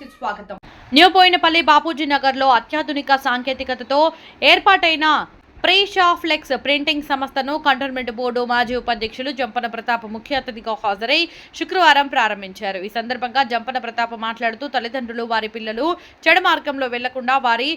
కి స్వాగతం. న్యూ బోయినపల్లి బాపూజీ నగర్లో అత్యాధునిక సాంకేతికతతో ఏర్పాటైన ప్రీషా ఫ్లెక్స్ ప్రింటింగ్ సంస్థను కంటోన్మెంట్ బోర్డు మాజీ ఉపాధ్యక్షులు జంపన ప్రతాప్ ముఖ్య అతిథిగా హాజరై శుక్రవారం ప్రారంభించారు. ఈ సందర్భంగా జంపన ప్రతాప్ మాట్లాడుతూ తల్లిదండ్రులు వారి పిల్లలు చెడు మార్గంలో వెళ్ళకుండా వారి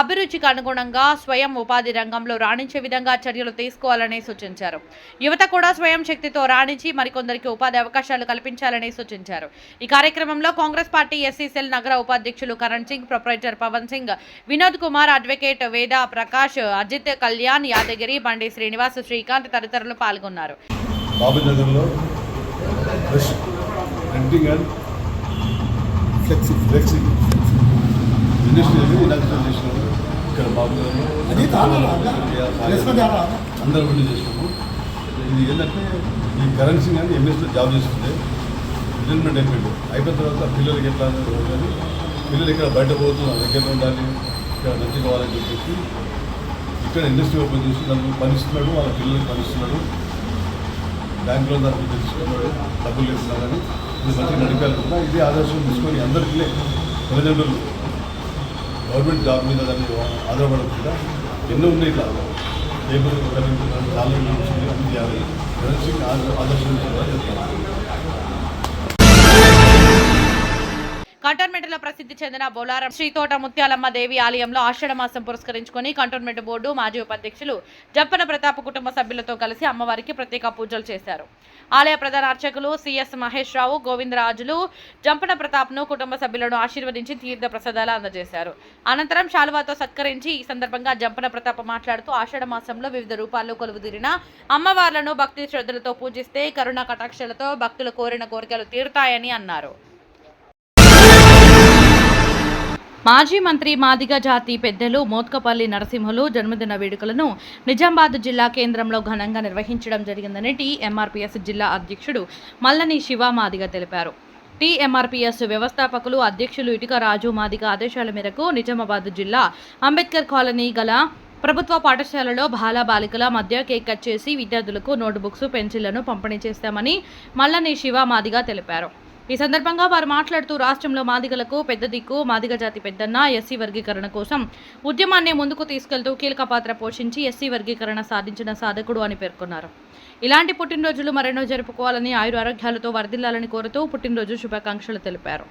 అభిరుచికి అనుగుణంగా స్వయం ఉపాధి రంగంలో రాణించే విధంగా చర్యలు తీసుకోవాలని సూచించారు. యువత కూడా స్వయం శక్తితో రాణించి మరికొందరికి ఉపాధి అవకాశాలు కల్పించాలని సూచించారు. ఈ కార్యక్రమంలో కాంగ్రెస్ పార్టీ ఎస్సీ సెల్ నగర ఉపాధ్యక్షులు కరణ్ సింగ్ ప్రొపరేటర్ పవన్ సింగ్ వినోద్ కుమార్ అడ్వకేట్ వేద ప్రకాష్ అజిత్ కళ్యాణ్ యాదగిరి బండి శ్రీనివాస్ శ్రీకాంత్ తదితరులు పాల్గొన్నారు? అందరం చేసినాము. ఇది ఏంటంటే ఈ కరెన్సీ కానీ ఎంఎస్లో జాబ్ చేస్తుంటే రిటైర్మెంట్ అయిపోయింది. అయిపోయిన తర్వాత పిల్లలకి ఎట్లా అనేది పిల్లలు ఇక్కడ బయట పోతున్నారు దగ్గర ఉండాలి ఇక్కడ మంచి కావాలని చెప్పేసి ఇక్కడ ఇండస్ట్రీ ఓపెన్ చేసి నన్ను పనిస్తున్నాడు వాళ్ళ పిల్లలకి పనిస్తున్నాడు. బ్యాంకులో దానికి తెలుసుకున్నాడు డబ్బులు లేకుండా కానీ ఇది మంచిగా నడిపాలనుకున్నా ఇదే ఆదర్శం తీసుకొని అందరికీ తల్లిదండ్రులు గవర్నమెంట్ జాబ్ మీద దాన్ని ఆధారపడకుండా ఎన్నో ఉన్నాయి ఇట్లా. టేబుల్ చాలా అన్ని చేయాలి. కరెన్సీ ఆదర్శం చెప్తాను కంటోన్మెంట్లో ప్రసిద్ధి చెందిన బోలారం శ్రీతోట ముత్యాలమ్మ దేవి ఆలయంలో ఆషాఢ మాసం పురస్కరించుకొని కంటోన్మెంట్ బోర్డు మాజీ ఉపాధ్యక్షులు జప్పన ప్రతాప్ కుటుంబ సభ్యులతో కలిసి అమ్మవారికి ప్రత్యేక పూజలు చేశారు. ఆలయ ప్రధాన అర్చకులు సిఎస్ మహేష్ రావు గోవిందరాజులు జంపన ప్రతాప్ను కుటుంబ సభ్యులను ఆశీర్వదించి తీర్థ ప్రసాదాలు అందజేశారు. అనంతరం శాలువాతో సత్కరించి ఈ సందర్భంగా జంపన ప్రతాప్ మాట్లాడుతూ ఆషాఢ మాసంలో వివిధ రూపాల్లో కొలువుదీరిన అమ్మవార్లను భక్తి శ్రద్ధలతో పూజిస్తే కరుణ కటాక్షలతో భక్తులు కోరిన కోరికలు తీరుతాయని అన్నారు. మాజీ మంత్రి మాదిగ జాతి పెద్దలు మోత్కపల్లి నరసింహులు జన్మదిన వేడుకలను నిజామాబాద్ జిల్లా కేంద్రంలో ఘనంగా నిర్వహించడం జరిగిందని టీఎంఆర్పీఎస్ జిల్లా అధ్యక్షుడు మల్లని శివ మాదిగ తెలిపారు. టీఎంఆర్పీఎస్ వ్యవస్థాపకులు అధ్యక్షులు ఇటుక రాజు మాదిగ ఆదేశాల మేరకు నిజామాబాద్ జిల్లా అంబేద్కర్ కాలనీ గల ప్రభుత్వ పాఠశాలలో బాల బాలికల మధ్య కేక్ కట్ చేసి విద్యార్థులకు నోట్బుక్స్ పెన్సిళ్ళను పంపిణీ చేస్తామని మల్లని శివ మాదిగ తెలిపారు. ఈ సందర్భంగా వారు మాట్లాడుతూ రాష్ట్రంలో మాదిగలకు పెద్ద దిక్కు మాదిగ జాతి పెద్దన్న ఎస్సీ వర్గీకరణ కోసం ఉద్యమాన్ని ముందుకు తీసుకెళ్తూ కీలక పాత్ర పోషించి ఎస్సీ వర్గీకరణ సాధించిన సాధకుడు అని పేర్కొన్నారు. ఇలాంటి పుట్టినరోజులు మరెన్నో జరుపుకోవాలని ఆయుర ఆరోగ్యాలతో వరదిల్లాలని కోరుతూ పుట్టినరోజు శుభాకాంక్షలు తెలిపారు.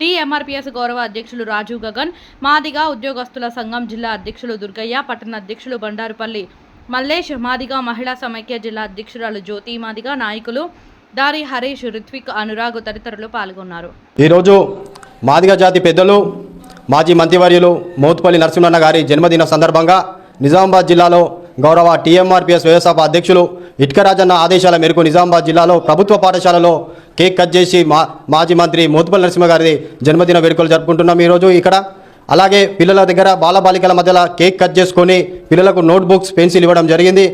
టీఎంఆర్పీఎస్ గౌరవ అధ్యక్షులు రాజు గగన్ మాదిగ ఉద్యోగస్తుల సంఘం జిల్లా అధ్యక్షులు దుర్గయ్య పట్టణ అధ్యక్షులు బండారుపల్లి మల్లేష్ మాదిగ మహిళా సమైక్య జిల్లా అధ్యక్షురాలు జ్యోతి మాదిగ నాయకులు దారి హరీష్ రిత్విక్ అనురాగ్ తదితరులు పాల్గొన్నారు. ఈరోజు మాదిగ జాతి పెద్దలు మాజీ మంత్రివర్యులు మోత్పల్లి నరసింహన్న గారి జన్మదిన సందర్భంగా నిజామాబాద్ జిల్లాలో గౌరవ టీఎంఆర్పీఎస్ వ్యవస్థాపక అధ్యక్షులు ఇటుకరాజన్న ఆదేశాల మేరకు నిజామాబాద్ జిల్లాలో ప్రభుత్వ పాఠశాలలో కేక్ కట్ చేసి మా మాజీ మంత్రి మోతుపల్లి నరసింహ గారి జన్మదిన వేడుకలు జరుపుకుంటున్నాం ఈరోజు ఇక్కడ. అలాగే పిల్లల దగ్గర బాలబాలికల మధ్యలో కేక్ కట్ చేసుకొని పిల్లలకు నోట్బుక్స్ పెన్సిల్ ఇవ్వడం జరిగింది.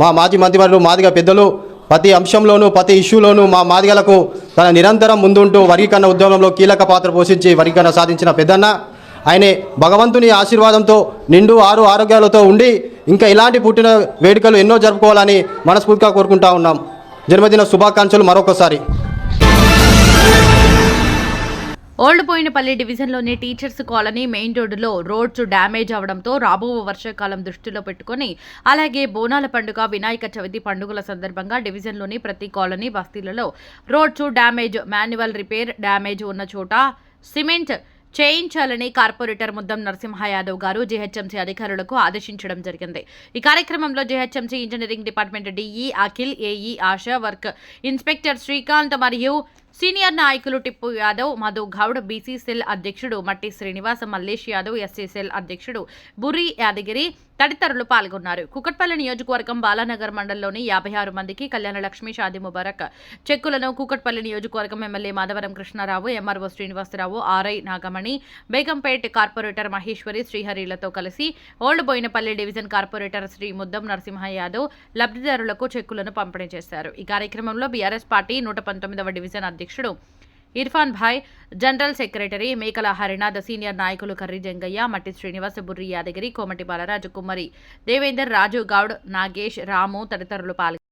మా మాజీ మంత్రివర్యులు మాదిగ పెద్దలు ప్రతి అంశంలోనూ ప్రతి ఇష్యూలోనూ మా మాదిగలకు తన నిరంతరం ముందుంటూ వర్గీకరణ ఉద్యమంలో కీలక పాత్ర పోషించి వర్గీకరణ సాధించిన పెద్దన్న. ఆయనే భగవంతుని ఆశీర్వాదంతో నిండు ఆరు ఆరోగ్యాలతో ఉండి ఇంకా ఇలాంటి పుట్టిన వేడుకలు ఎన్నో జరుపుకోవాలని మనస్ఫూర్తిగా కోరుకుంటా ఉన్నాం. జన్మదిన శుభాకాంక్షలు మరొకసారి. ఓల్డ్ పోయినపల్లి డివిజన్లోని టీచర్స్ కాలనీ మెయిన్ రోడ్డులో రోడ్స్ డ్యామేజ్ అవడంతో రాబో వర్షాకాలం దృష్టిలో పెట్టుకొని అలాగే బోనాల పండుగ వినాయక చవితి పండుగల సందర్భంగా డివిజన్లోని ప్రతి colony బస్తీలలో roads damage manual repair damage ఉన్న చోట సిమెంట్ చేయించాలని కార్పొరేటర్ ముద్దం నరసింహ యాదవ్ గారు జీహెచ్ఎంసీ అధికారులకు ఆదేశించడం జరిగింది. ఈ కార్యక్రమంలో GHMC engineering department DE Akhil AE Asha work inspector Srikanth మరియు సీనియర్ నాయకులు టిప్పు యాదవ్ మధు గౌడ్ బీసీ సెల్ అధ్యక్షుడు మట్టి శ్రీనివాస మల్లేష్ యాదవ్ ఎస్సీ సెల్ అధ్యక్షుడు బురి యాదగిరి తదితరులు పాల్గొన్నారు. కుకట్పల్లి నియోజకవర్గం బాలానగర్ మండలంలోని యాభై ఆరు మందికి కళ్యాణ లక్ష్మి షాది ముబారక్. చెక్కులను కూకట్పల్లి నియోజకవర్గం MLA Madhavaram Krishnarao MRO Srinivasarao RI Nagamani Begumpet corporator Maheshwari శ్రీహరిలతో కలిసి old Bowenpally division corporator Shri Muddam Narasimha Yadav లబ్ధిదారులకు చెక్కులను పంపిణీ చేశారు. ఈ కార్యక్రమంలో బీఆర్ఎస్ పార్టీ నూట పంతొమ్మిదవ డివిజన్ అధ్యక్షుడు. ఇర్ఫాన్ భాయ్ general secretary Mekala Harinath senior నాయకులు కర్రి జంగయ్య మట్టి శ్రీనివాస బుర్రి యాదగిరి కోమటి బాలరాజు కుమ్మరి దేవేందర్ రాజు గౌడ్ నాగేష్ రాము తదితరులు పాల్గొన్నారు